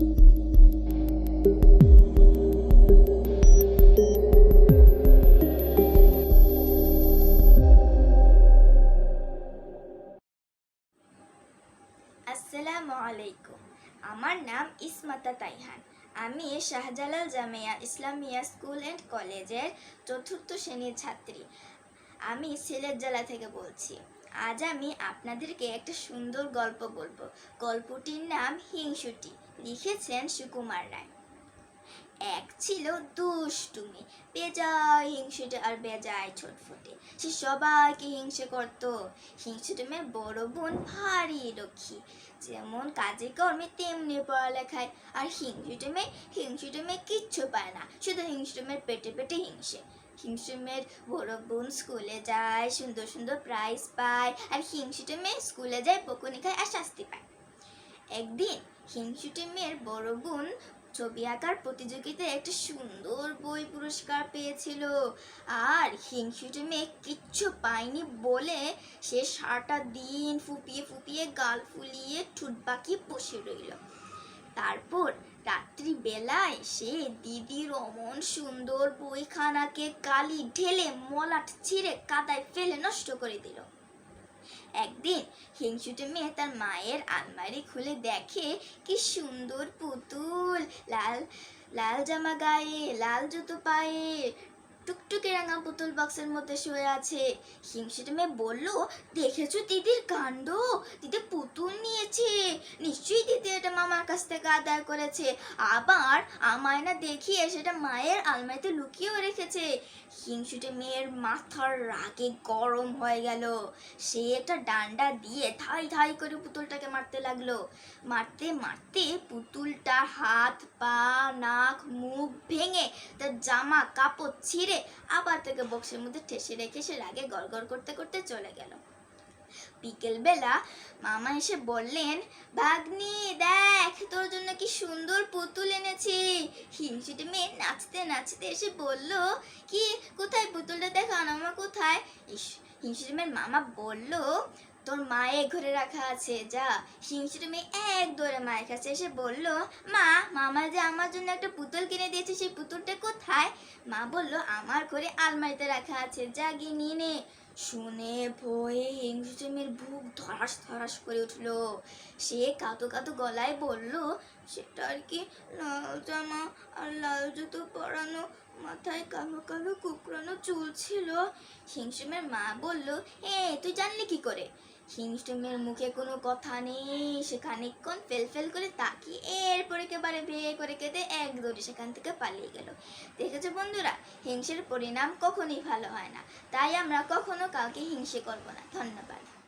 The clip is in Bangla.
আসসালামু আলাইকুম আমার নাম ইসমাতা তাইহান। আমি শাহজালাল জামিয়া ইসলামিয়া স্কুল অ্যান্ড কলেজের চতুর্থ শ্রেণির ছাত্রী। আমি সিলেট জেলা থেকে বলছি। আজ আমি আপনাদেরকে একটা সুন্দর গল্প বলব। গল্পটির নাম হিংসুটি। লিখেছেন সুকুমার রায়। এক ছিল দুষ্টুমি। বেজায় হিংসুটে আর বেজায় ছোটফুটে। সে সবাইকে হিংসে করত। হিংসুটে মেয়ের বড় বোন ভারী লক্ষ্মী। যেমন কাজে কর্মে তেমনি পড়ালেখায়। আর হিংসুটে মেয়ে হিংসুটে মেয়ে কিচ্ছু পায় না। শুধু হিংসুটে মেয়ের পেটে পেটে হিংসে। হিংসুটে মেয়ের বড় বোন স্কুলে যায়, সুন্দর সুন্দর প্রাইজ পায়। আর হিংসুটে মেয়ে স্কুলে যায়, বকুনি খায় আর শাস্তি পায়। একদিন হিংসুটে মেয়ের বড় বোন ছবি আঁকার প্রতিযোগিতায় একটা সুন্দর বই পুরস্কার পেয়েছিল। আর হিংসুটে মেয়ে কিচ্ছু পায়নি বলে সে সারাটা দিন ফুপিয়ে ফুপিয়ে গাল ফুলিয়ে ঠুট বাঁকিয়ে বসে রইল। তারপর রাত্রি বেলায় সে দিদির অমন সুন্দর বইখানাকে কালি ঢেলে মলাট ছিঁড়ে কাদায় ফেলে নষ্ট করে দিল। একদিন হিংসুটে মেয়ে তার মায়ের আলমারি খুলে দেখে, কি সুন্দর পুতুল, লাল লাল জামা গায়ে, লাল জুতো পায়ে টুকটুকে রাঙা পুতুল বক্সের মধ্যে শুয়ে আছে। হিংসুটে মেয়ে বলল, দেখেছ দিদির কাণ্ড? দিদি পুতুল নিয়েছে। নিশ্চয়ই দিদি এটা মামার কাছ থেকে আদায় করেছে। আবার আমায় না দেখিয়ে সেটা মায়ের আলমারিতে লুকিয়েও রেখেছে। হিংসুটে মেয়ের মাথার রাগে গরম হয়ে গেল। সে একটা ডান্ডা দিয়ে ধাই ধাই করে পুতুলটাকে মারতে লাগল। মারতে মারতে পুতুলটা হাত, পা, নাক, মুখ ভেঙে তার জামা, কাপড় ছিঁড়ে আবার তাকে বক্সের মধ্যে ঠেসে রেখে সে রাগে গড়গড় করতে করতে চলে গেল। বিকেলবেলা মামা এসে বললেন, ভাগ্নি, দেখ, তোর জন্য কি সুন্দর পুতুল এনেছি। হিংসুটে মেয়ে নাচতে নাচতে এসে বলল, কি, কোথায় পুতুলটা? দেখান আমার কোথায়? হিংসুটে মেয়ের মামা বলল, তোর মায়ের ঘরে রাখা আছে, যা। হিংসুটে মেয়ে এক দৌড়ে মায়ের কাছে এসে বলল, মা, মামা যে আমার জন্য একটা পুতুল কিনে দিয়েছে, সেই পুতুলটা কোথায়? মা বলল, আমার ঘরে আলমারিতে রাখা আছে, যা গিয়ে নিয়ে শুনে ভয়ে হিংসুটে মেয়ের বুক ধরাস ধরাস করে উঠল। সে কাতো কাতো গলায় বলল, সেটা আর কি? লাল জামা আর লাল জুতো পরানো, মাথায় কালো কালো কুকরানো চুল ছিল। হিংসুমের মা বলল, এ, তুই জানলি কি করে? হিংসুমের মুখে কোনো কথা নেই। সে খানিকক্ষণ ফেল ফেল করে তাকিয়ে এরপরে একেবারে বিয়ে করে কেঁদে এক দৌড়ে সেখান থেকে পালিয়ে গেল। দেখেছ বন্ধুরা, হিংসের পরিণাম কখনই ভালো হয় না। তাই আমরা কখনো কাউকে হিংসে করব না। ধন্যবাদ।